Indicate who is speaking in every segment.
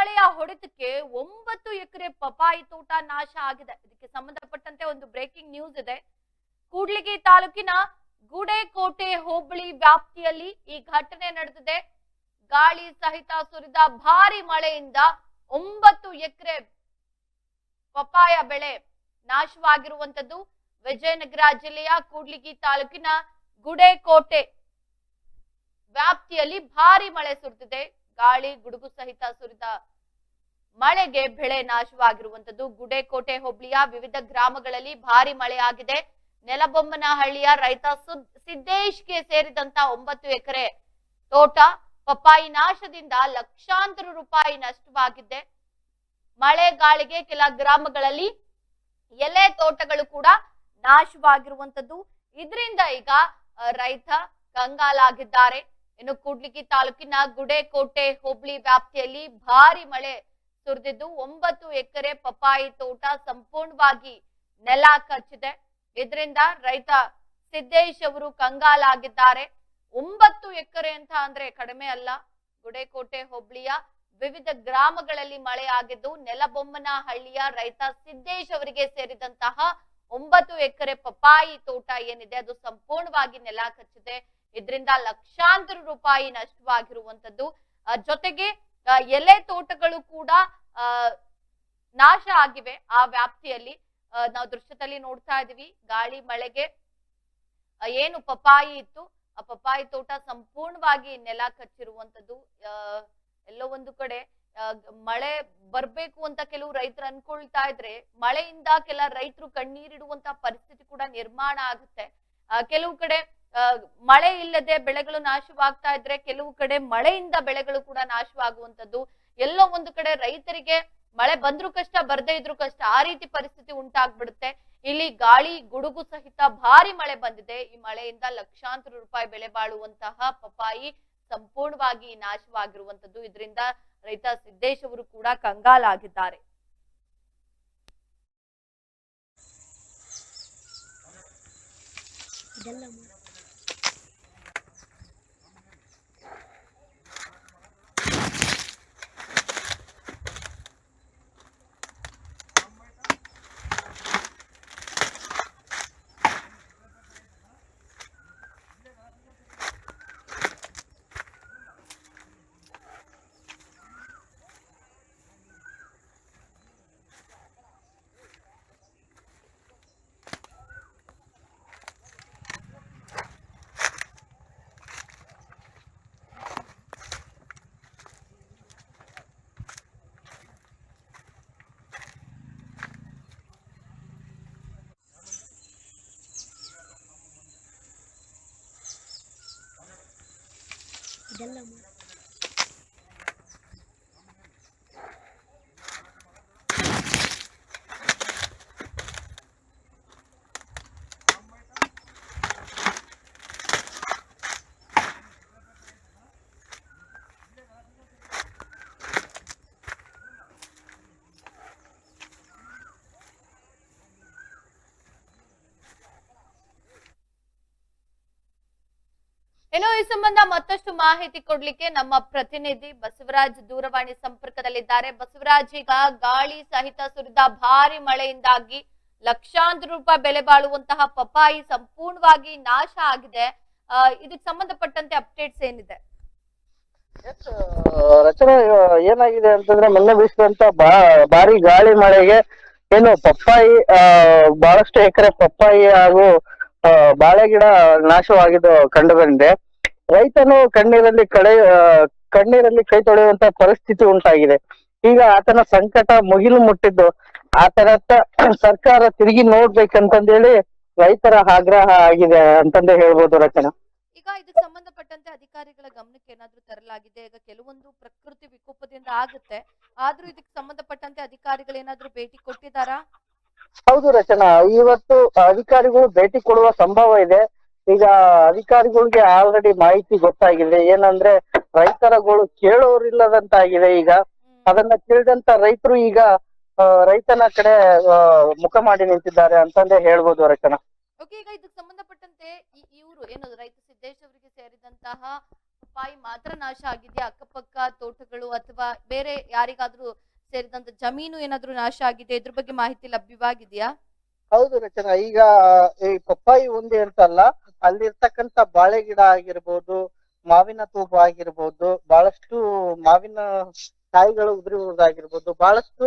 Speaker 1: ಮಳೆಯ ಹೊಡೆತಕ್ಕೆ ಒಂಬತ್ತು ಎಕರೆ ಪಪಾಯಿ ತೋಟ ನಾಶ ಆಗಿದೆ. ಇದಕ್ಕೆ ಸಂಬಂಧಪಟ್ಟಂತೆ ಒಂದು ಬ್ರೇಕಿಂಗ್ ನ್ಯೂಸ್ ಇದೆ. ಕೂಡ್ಲಿಗಿ ತಾಲೂಕಿನ ಗುಡೇಕೋಟೆ ಹೋಬಳಿ ವ್ಯಾಪ್ತಿಯಲ್ಲಿ ಈ ಘಟನೆ ನಡೆದಿದೆ. ಗಾಳಿ ಸಹಿತ ಸುರಿದ ಭಾರಿ ಮಳೆಯಿಂದ ಒಂಬತ್ತು ಎಕರೆ ಪಪಾಯ ಬೆಳೆ ನಾಶವಾಗಿರುವಂತದ್ದು ವಿಜಯನಗರ ಜಿಲ್ಲೆಯ ಕೂಡ್ಲಿಗಿ ತಾಲೂಕಿನ ಗುಡೇಕೋಟೆ ವ್ಯಾಪ್ತಿಯಲ್ಲಿ ಭಾರಿ ಮಳೆ ಸುರಿದಿದೆ. ಗಾಳಿ, ಗುಡುಗು ಸಹಿತ ಸುರಿದ ಮಳೆಗೆ ಬೆಳೆ ನಾಶವಾಗಿರುವಂತದ್ದು ಗುಡೇಕೋಟೆ, ಹೋಬಳಿಯ ವಿವಿಧ ಗ್ರಾಮಗಳಲ್ಲಿ ಭಾರಿ ಮಳೆಯಾಗಿದೆ. ನೆಲಬೊಮ್ಮನಹಳ್ಳಿಯ ರೈತ ಸುದ್, ಸಿದ್ದೇಶ್ಗೆ ಸೇರಿದಂತ ಒಂಬತ್ತು ಎಕರೆ ತೋಟ ಪಪ್ಪಾಯಿ ನಾಶದಿಂದ ಲಕ್ಷಾಂತರ ರೂಪಾಯಿ ನಷ್ಟವಾಗಿದೆ. ಮಳೆ ಗಾಳಿಗೆ ಕೆಲ ಗ್ರಾಮಗಳಲ್ಲಿ ಎಲೆ ತೋಟಗಳು ಕೂಡ ನಾಶವಾಗಿರುವಂತದ್ದು ಇದರಿಂದ ಈಗ ರೈತ ಕಂಗಾಲಾಗಿದ್ದಾರೆ. ಇನ್ನು ಕೂಡ್ಲಿಗಿ ತಾಲೂಕಿನ ಗುಡೇಕೋಟೆ, ಹೋಬಳಿ ವ್ಯಾಪ್ತಿಯಲ್ಲಿ ಭಾರಿ ಮಳೆ ಸುರಿದಿದ್ದು ಒಂಬತ್ತು ಎಕರೆ ಪಪ್ಪಾಯಿ ತೋಟ ಸಂಪೂರ್ಣವಾಗಿ ನೆಲ ಕಚ್ಚಿದೆ. ಇದರಿಂದ ರೈತ ಸಿದ್ದೇಶ್ ಅವರು ಕಂಗಾಲಾಗಿದ್ದಾರೆ. ಒಂಬತ್ತು ಎಕರೆ ಅಂತ ಅಂದ್ರೆ ಕಡಿಮೆ ಅಲ್ಲ, ಗುಡೇಕೋಟೆ, ಹೋಬಳಿಯ ವಿವಿಧ ಗ್ರಾಮಗಳಲ್ಲಿ ಮಳೆ ಆಗಿದ್ದು ನೆಲಬೊಮ್ಮನಹಳ್ಳಿಯ ರೈತ ಸಿದ್ದೇಶ್ ಅವರಿಗೆ ಸೇರಿದಂತಹ ಒಂಬತ್ತು ಎಕರೆ ಪಪ್ಪಾಯಿ ತೋಟ ಏನಿದೆ, ಅದು ಸಂಪೂರ್ಣವಾಗಿ ನೆಲ ಕಚ್ಚಿದೆ. ಇದರಿಂದ ಲಕ್ಷಾಂತರ ರೂಪಾಯಿ ನಷ್ಟವಾಗಿರುವಂತದ್ದು ಜೊತೆಗೆ ಎಲೆ ತೋಟಗಳು ಕೂಡ ನಾಶ ಆಗಿವೆ. ಆ ವ್ಯಾಪ್ತಿಯಲ್ಲಿ ನಾವು ದೃಶ್ಯದಲ್ಲಿ ನೋಡ್ತಾ ಇದೀವಿ ಗಾಳಿ, ಮಳೆಗೆ ಏನು ಪಪ್ಪಾಯಿ ಇತ್ತು. ಆ ಪಪ್ಪಾಯಿ ತೋಟ ಸಂಪೂರ್ಣವಾಗಿ ನೆಲ ಕಚ್ಚಿರುವಂತದ್ದು ಎಲ್ಲೋ ಒಂದು ಕಡೆ ಮಳೆ ಬರ್ಬೇಕು ಅಂತ ಕೆಲವು ರೈತರು ಅನ್ಕೊಳ್ತಾ ಇದ್ರೆ, ಮಳೆಯಿಂದ ಕೆಲ ರೈತರು ಕಣ್ಣೀರಿಡುವಂತ ಪರಿಸ್ಥಿತಿ ಕೂಡ ನಿರ್ಮಾಣ ಆಗುತ್ತೆ. ಕೆಲವು ಕಡೆ ಮಳೆ ಇಲ್ಲದೆ ಬೆಳೆಗಳು ನಾಶವಾಗ್ತಾ ಇದ್ರೆ, ಕೆಲವು ಕಡೆ ಮಳೆಯಿಂದ ಬೆಳೆಗಳು ಕೂಡ ನಾಶವಾಗುವಂತದ್ದು ಎಲ್ಲೋ ಒಂದು ಕಡೆ ರೈತರಿಗೆ ಮಳೆ ಬಂದ್ರು ಕಷ್ಟ, ಬರದೇ ಇದ್ರು ಕಷ್ಟ, ಆ ರೀತಿ ಪರಿಸ್ಥಿತಿ ಉಂಟಾಗ್ಬಿಡುತ್ತೆ. ಇಲ್ಲಿ ಗಾಳಿ, ಗುಡುಗು ಸಹಿತ ಭಾರಿ ಮಳೆ ಬಂದಿದೆ. ಈ ಮಳೆಯಿಂದ ಲಕ್ಷಾಂತರ ರೂಪಾಯಿ ಬೆಲೆ ಬಾಳುವಂತಹ ಪಪಾಯಿ ಸಂಪೂರ್ಣವಾಗಿ ನಾಶವಾಗಿರುವಂತದ್ದು ಇದರಿಂದ ರೈತ ಸಿದ್ದೇಶ್ ಅವರು ಕೂಡ ಕಂಗಾಲಾಗಿದ್ದಾರೆ. 冷吗？ಇನ್ನು ಈ ಸಂಬಂಧ ಮತ್ತಷ್ಟು ಮಾಹಿತಿ ಕೊಡ್ಲಿಕ್ಕೆ ನಮ್ಮ ಪ್ರತಿನಿಧಿ ಬಸವರಾಜ್ ದೂರವಾಣಿ ಸಂಪರ್ಕದಲ್ಲಿದ್ದಾರೆ. ಬಸವರಾಜ್, ಈಗ ಗಾಳಿ ಸಹಿತ ಸುರಿದ ಭಾರಿ ಮಳೆಯಿಂದಾಗಿ ಲಕ್ಷಾಂತರ ರೂಪಾಯಿ ಬೆಲೆ ಬಾಳುವಂತಹ ಪಪ್ಪಾಯಿ ಸಂಪೂರ್ಣವಾಗಿ ನಾಶ ಆಗಿದೆ. ಇದಕ್ಕೆ ಸಂಬಂಧಪಟ್ಟಂತೆ ಅಪ್ಡೇಟ್ಸ್ ಏನಿದೆ?
Speaker 2: ರಚನೆ ಏನಾಗಿದೆ ಅಂತಂದ್ರೆ ಮೊನ್ನೆ ಬೀಸಿದಂತ ಭಾರಿ ಗಾಳಿ ಮಳೆಗೆ ಏನು ಪಪ್ಪಾಯಿ ಬಹಳಷ್ಟು ಎಕರೆ ಪಪ್ಪಾಯಿ ಹಾಗೂ ಬಾಳೆ ಗಿಡ ನಾಶವಾಗಿದ್ದು ಕಂಡು ಬಂದಿದೆ ರೈತನು ಕಣ್ಣೀರಲ್ಲಿ ಕಡೆ ಕಣ್ಣೀರಲ್ಲಿ ಕೈ ತೊಳೆಯುವಂತ ಪರಿಸ್ಥಿತಿ ಉಂಟಾಗಿದೆ. ಈಗ ಆತನ ಸಂಕಟ ಮುಗಿಲು ಮುಟ್ಟಿದ್ದು ಆತನತ್ತ ಸರ್ಕಾರ ತಿರುಗಿ ನೋಡ್ಬೇಕಂತಂದೇಳಿ ರೈತರ ಆಗ್ರಹ ಆಗಿದೆ ಅಂತಂದೇ ಹೇಳ್ಬೋದು ರಚನಾ.
Speaker 1: ಈಗ ಇದಕ್ಕೆ ಸಂಬಂಧಪಟ್ಟಂತೆ ಅಧಿಕಾರಿಗಳ ಗಮನಕ್ಕೆ ಏನಾದ್ರೂ ತರಲಾಗಿದೆ? ಈಗ ಕೆಲವೊಂದು ಪ್ರಕೃತಿ ವಿಕೋಪದಿಂದ ಆಗುತ್ತೆ. ಆದ್ರೂ ಇದಕ್ಕೆ ಸಂಬಂಧಪಟ್ಟಂತೆ ಅಧಿಕಾರಿಗಳು ಏನಾದ್ರೂ ಭೇಟಿ ಕೊಟ್ಟಿದ್ದಾರಾ?
Speaker 2: ಹೌದು ರಚನಾ, ಇವತ್ತು ಅಧಿಕಾರಿಗಳು ಭೇಟಿ ಕೊಡುವ ಸಂಭವ ಇದೆ. ಈಗ ಅಧಿಕಾರಿಗಳಿಗೆ ಆಲ್ರೆಡಿ ಮಾಹಿತಿ ಗೊತ್ತಾಗಿದೆ. ಏನಂದ್ರೆ ರೈತರಗಳು ಕೇಳೋರಿಲ್ಲದಂತಾಗಿದೆ ಈಗ. ಅದನ್ನ ಕೇಳಿದಂತ ರೈತರು ಈಗ ರೈತನ ಕಡೆ ಮುಖ ಮಾಡಿ ನಿಂತಿದ್ದಾರೆ ಅಂತಂದೇ ಹೇಳ್ಬೋದು ರಚನಾ.
Speaker 1: ಈಗ ಇದಕ್ಕೆ ಸಂಬಂಧಪಟ್ಟಂತೆ ಇವರು ಏನು ರೈತ ಸಿದ್ದೇಶ್ ಅವರಿಗೆ ಸೇರಿದಂತಹ ಪಾಯಿ ಮಾತ್ರ ನಾಶ ಆಗಿದೆಯಾ? ಅಕ್ಕಪಕ್ಕ, ತೋಟಗಳು ಅಥವಾ ಬೇರೆ ಯಾರಿಗಾದ್ರೂ ಸೇರಿದಂತ ಜಮೀನು ಏನಾದ್ರೂ ನಾಶ ಆಗಿದೆ? ಇದ್ರ ಬಗ್ಗೆ ಮಾಹಿತಿ ಲಭ್ಯವಾಗಿದೆಯಾ?
Speaker 2: ಹೌದು ರಚನಾ, ಈಗ, ಈ ಪಪ್ಪಾಯಿ ಒಂದೇ ಅಂತಲ್ಲ ಅಲ್ಲಿರ್ತಕ್ಕಂತ ಬಾಳೆ ಗಿಡ ಆಗಿರ್ಬೋದು, ಮಾವಿನ ತೋಪು ಆಗಿರ್ಬೋದು, ಬಹಳಷ್ಟು ಮಾವಿನ ಕಾಯಿಗಳು ಉದುರಿರುವುದಾಗಿರ್ಬೋದು ಬಹಳಷ್ಟು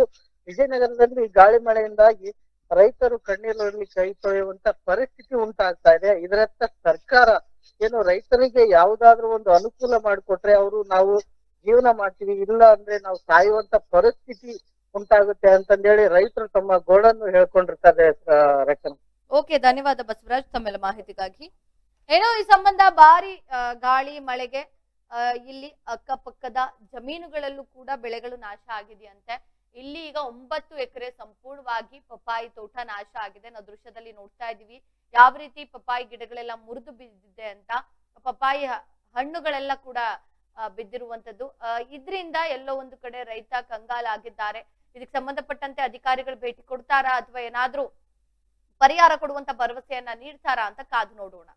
Speaker 2: ವಿಜಯನಗರದಲ್ಲಿ ಗಾಳಿ ಮಳೆಯಿಂದಾಗಿ ರೈತರು ಕಣ್ಣೀರಲ್ಲಿ ಕೈ ತೊಳೆಯುವಂತ ಪರಿಸ್ಥಿತಿ ಉಂಟಾಗ್ತಾ ಇದೆ. ಇದರತ್ತ ಸರ್ಕಾರ ಏನು ರೈತರಿಗೆ ಯಾವುದಾದ್ರೂ ಒಂದು ಅನುಕೂಲ ಮಾಡಿಕೊಟ್ರೆ ಅವರು ನಾವು ಜೀವನ ಮಾಡ್ತೀವಿ ಇಲ್ಲ ಅಂದ್ರೆ ನಾವು ಸಾಯುವಂತ ಪರಿಸ್ಥಿತಿ ಉಂಟಾಗುತ್ತೆ ಅಂತಂದೇಳಿ ರೈತರು ತಮ್ಮ ಗೋಡನ್ನು ಹೇಳ್ಕೊಂಡಿರ್ತಾರೆ ಆ,
Speaker 1: ಓಕೆ ಧನ್ಯವಾದ ಬಸವರಾಜ್ ತಮ್ಮೆಲ್ಲ ಮಾಹಿತಿಗಾಗಿ. ಏನೋ ಈ ಸಂಬಂಧ ಭಾರಿ ಗಾಳಿ ಮಳೆಗೆ ಇಲ್ಲಿ ಅಕ್ಕಪಕ್ಕದ ಜಮೀನುಗಳಲ್ಲೂ ಕೂಡ ಬೆಳೆಗಳು ನಾಶ ಆಗಿದೆಯಂತೆ. ಇಲ್ಲಿ ಈಗ ಒಂಬತ್ತು ಎಕರೆ ಸಂಪೂರ್ಣವಾಗಿ ಪಪ್ಪಾಯಿ ತೋಟ ನಾಶ ಆಗಿದೆ ನಾವು ದೃಶ್ಯದಲ್ಲಿ ನೋಡ್ತಾ ಇದೀವಿ ಯಾವ ರೀತಿ ಪಪ್ಪಾಯಿ ಗಿಡಗಳೆಲ್ಲ ಮುರಿದು ಬಿದ್ದಿದೆ ಅಂತ ಪಪ್ಪಾಯಿ ಹಣ್ಣುಗಳೆಲ್ಲ ಕೂಡ ಬಿದ್ದಿರುವಂತದ್ದು ಇದ್ರಿಂದ ಎಲ್ಲೋ ಒಂದು ಕಡೆ ರೈತ ಕಂಗಾಲಾಗಿದ್ದಾರೆ. ಇದಕ್ಕೆ ಸಂಬಂಧಪಟ್ಟಂತೆ ಅಧಿಕಾರಿಗಳು ಭೇಟಿ ಕೊಡ್ತಾರಾ ಅಥವಾ ಏನಾದ್ರೂ ಪರಿಹಾರ ಕೊಡುವಂತ ಭರವಸೆಯನ್ನ ನೀಡ್ತಾರಾ ಅಂತ ಕಾದು ನೋಡೋಣ.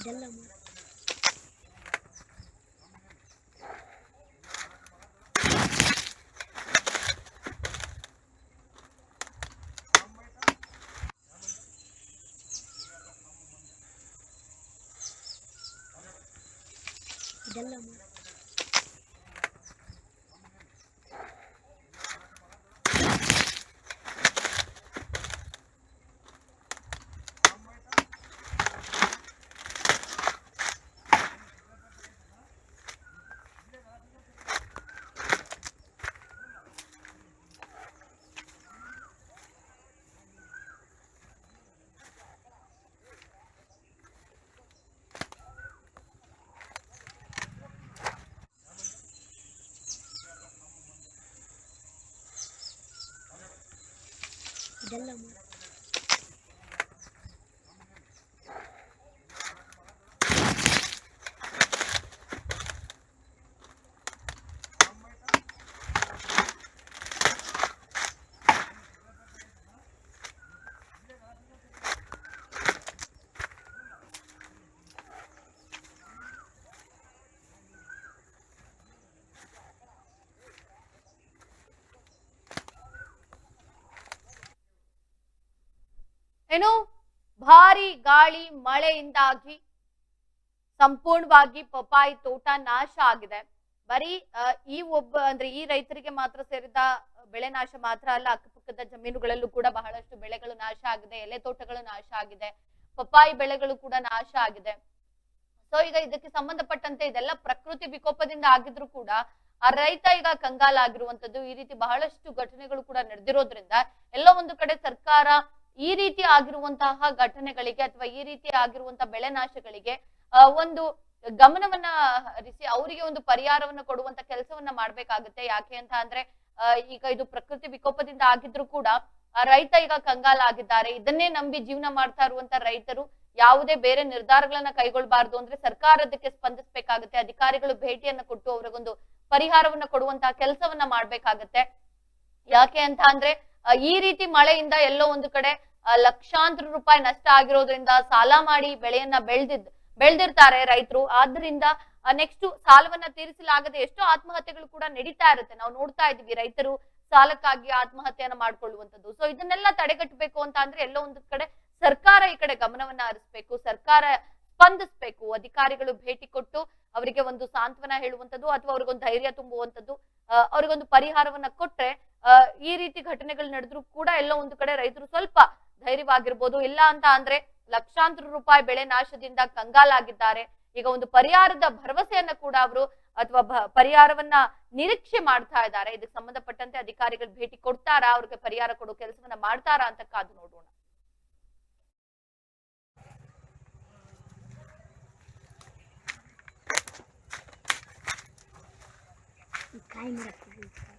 Speaker 3: ಇದೆಲ್ಲ ಇದೆಲ್ಲ ಮಾ-
Speaker 1: ಏನು? ಭಾರಿ ಗಾಳಿ, ಮಳೆಯಿಂದಾಗಿ ಸಂಪೂರ್ಣವಾಗಿ ಪಪಾಯಿ ತೋಟ ನಾಶ ಆಗಿದೆ. ಬರೀ ಈ ಒಬ್ಬ, ಅಂದ್ರೆ ಈ ರೈತರಿಗೆ ಮಾತ್ರ ಸೇರಿದ ಬೆಳೆ ನಾಶ ಮಾತ್ರ ಅಲ್ಲ, ಅಕ್ಕಪಕ್ಕದ ಜಮೀನುಗಳಲ್ಲೂ ಕೂಡ ಬಹಳಷ್ಟು ಬೆಳೆಗಳು ನಾಶ ಆಗಿದೆ, ಎಲೆ ತೋಟಗಳು ನಾಶ ಆಗಿದೆ, ಪಪ್ಪಾಯಿ ಬೆಳೆಗಳು ಕೂಡ ನಾಶ ಆಗಿದೆ. ಸೊ ಈಗ ಇದಕ್ಕೆ ಸಂಬಂಧಪಟ್ಟಂತೆ ಇದೆಲ್ಲ ಪ್ರಕೃತಿ ವಿಕೋಪದಿಂದ ಆಗಿದ್ರು ಕೂಡ ಆ ರೈತ ಈಗ ಕಂಗಾಲಾಗಿರುವಂತದ್ದು ಈ ರೀತಿ ಬಹಳಷ್ಟು ಘಟನೆಗಳು ಕೂಡ ನಡೆದಿರೋದ್ರಿಂದ, ಎಲ್ಲ ಒಂದು ಕಡೆ ಸರ್ಕಾರ ಈ ರೀತಿ ಆಗಿರುವಂತಹ ಘಟನೆಗಳಿಗೆ ಅಥವಾ ಈ ರೀತಿ ಆಗಿರುವಂತಹ ಬೆಳೆ ನಾಶಗಳಿಗೆ ಒಂದು ಗಮನವನ್ನ ಹರಿಸಿ ಅವರಿಗೆ ಒಂದು ಪರಿಹಾರವನ್ನ ಕೊಡುವಂತ ಕೆಲಸವನ್ನ ಮಾಡ್ಬೇಕಾಗುತ್ತೆ. ಯಾಕೆ ಅಂತ ಅಂದ್ರೆ ಈಗ ಇದು ಪ್ರಕೃತಿ ವಿಕೋಪದಿಂದ ಆಗಿದ್ರು ಕೂಡ ರೈತ ಈಗ ಕಂಗಾಲಾಗಿದ್ದಾರೆ ಇದನ್ನೇ ನಂಬಿ ಜೀವನ ಮಾಡ್ತಾ ಇರುವಂತ ರೈತರು ಯಾವುದೇ ಬೇರೆ ನಿರ್ಧಾರಗಳನ್ನ ಕೈಗೊಳ್ಬಾರ್ದು ಅಂದ್ರೆ ಸರ್ಕಾರದಕ್ಕೆ ಸ್ಪಂದಿಸಬೇಕಾಗುತ್ತೆ. ಅಧಿಕಾರಿಗಳು ಭೇಟಿಯನ್ನ ಕೊಟ್ಟು ಅವ್ರಿಗೊಂದು ಪರಿಹಾರವನ್ನ ಕೊಡುವಂತಹ ಕೆಲಸವನ್ನ ಮಾಡ್ಬೇಕಾಗತ್ತೆ. ಯಾಕೆ ಅಂತ ಅಂದ್ರೆ ಈ ರೀತಿ ಮಳೆಯಿಂದ ಎಲ್ಲೋ ಒಂದು ಕಡೆ ಲಕ್ಷಾಂತರ ರೂಪಾಯಿ ನಷ್ಟ ಆಗಿರೋದ್ರಿಂದ ಸಾಲ ಮಾಡಿ ಬೆಳೆಯನ್ನ ಬೆಳೆದಿದ್, ಬೆಳೆದಿರ್ತಾರೆ ರೈತರು. ಆದ್ರಿಂದ ನೆಕ್ಸ್ಟ್ ಸಾಲವನ್ನ ತೀರಿಸಲಾಗದೆ ಎಷ್ಟೋ ಆತ್ಮಹತ್ಯೆಗಳು ಕೂಡ ನಡೀತಾ ಇರುತ್ತೆ. ನಾವು ನೋಡ್ತಾ ಇದೀವಿ ರೈತರು ಸಾಲಕ್ಕಾಗಿ ಆತ್ಮಹತ್ಯೆಯನ್ನ ಮಾಡ್ಕೊಳ್ಳುವಂಥದ್ದು. ಸೊ ಇದನ್ನೆಲ್ಲ ತಡೆಗಟ್ಟಬೇಕು ಅಂತ ಅಂದ್ರೆ ಎಲ್ಲೋ ಒಂದು ಕಡೆ ಸರ್ಕಾರ ಈ ಕಡೆ ಗಮನವನ್ನ ಹರಿಸ್ಬೇಕು, ಸರ್ಕಾರ ಸ್ಪಂದಿಸ್ಬೇಕು. ಅಧಿಕಾರಿಗಳು ಭೇಟಿ ಕೊಟ್ಟು ಅವರಿಗೆ ಒಂದು ಸಾಂತ್ವನ ಹೇಳುವಂಥದ್ದು ಅಥವಾ ಅವ್ರಿಗೊಂದು ಧೈರ್ಯ ತುಂಬುವಂಥದ್ದು ಅವ್ರಿಗೊಂದು ಪರಿಹಾರವನ್ನ ಕೊಟ್ರೆ ಈ ರೀತಿ ಘಟನೆಗಳು ನಡೆದ್ರು ಕೂಡ ಎಲ್ಲೋ ಒಂದು ಕಡೆ ರೈತರು ಸ್ವಲ್ಪ ಧೈರ್ಯವಾಗಿರ್ಬೋದು. ಇಲ್ಲ ಅಂತ ಅಂದ್ರೆ ಲಕ್ಷಾಂತರ ರೂಪಾಯಿ ಬೆಳೆ ನಾಶದಿಂದ ಕಂಗಾಲಾಗಿದ್ದಾರೆ. ಈಗ ಒಂದು ಪರಿಹಾರದ ಭರವಸೆಯನ್ನ ಕೂಡ ಅವರು ಅಥವಾ ಪರಿಹಾರವನ್ನ ನಿರೀಕ್ಷೆ ಮಾಡ್ತಾ ಇದ್ದಾರೆ. ಇದಕ್ಕೆ ಸಂಬಂಧಪಟ್ಟಂತೆ ಅಧಿಕಾರಿಗಳು ಭೇಟಿ ಕೊಡ್ತಾರಾ? ಅವ್ರಿಗೆ ಪರಿಹಾರ ಕೊಡೋ ಕೆಲಸವನ್ನ ಮಾಡ್ತಾರಾ ಅಂತ ಕಾದು ನೋಡೋಣ.
Speaker 3: ಕಾಯಿ ಮಾಡಕ್ಕೆ ಇದೆಲ್ಲ ಮಾಡು.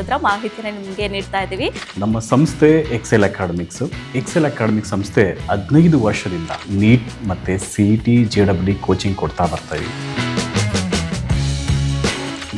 Speaker 4: ಅಂತಂದ್ರೆ ಮಾಹಿತಿನ ನಿಮಗೆ ನೀಡ್ತಾ ಇದ್ದೀವಿ.
Speaker 5: ನಮ್ಮ ಸಂಸ್ಥೆ ಎಕ್ಸೆಲ್ ಅಕಾಡೆಮಿಕ್ಸ್ ಎಕ್ಸೆಲ್ ಅಕಾಡೆಮಿಕ್ ಸಂಸ್ಥೆ ಹದಿನೈದು ವರ್ಷದಿಂದ ನೀಟ್ ಮತ್ತು C T J W coaching ಕೊಡ್ತಾ ಬರ್ತಾ ಇದ್ದೀವಿ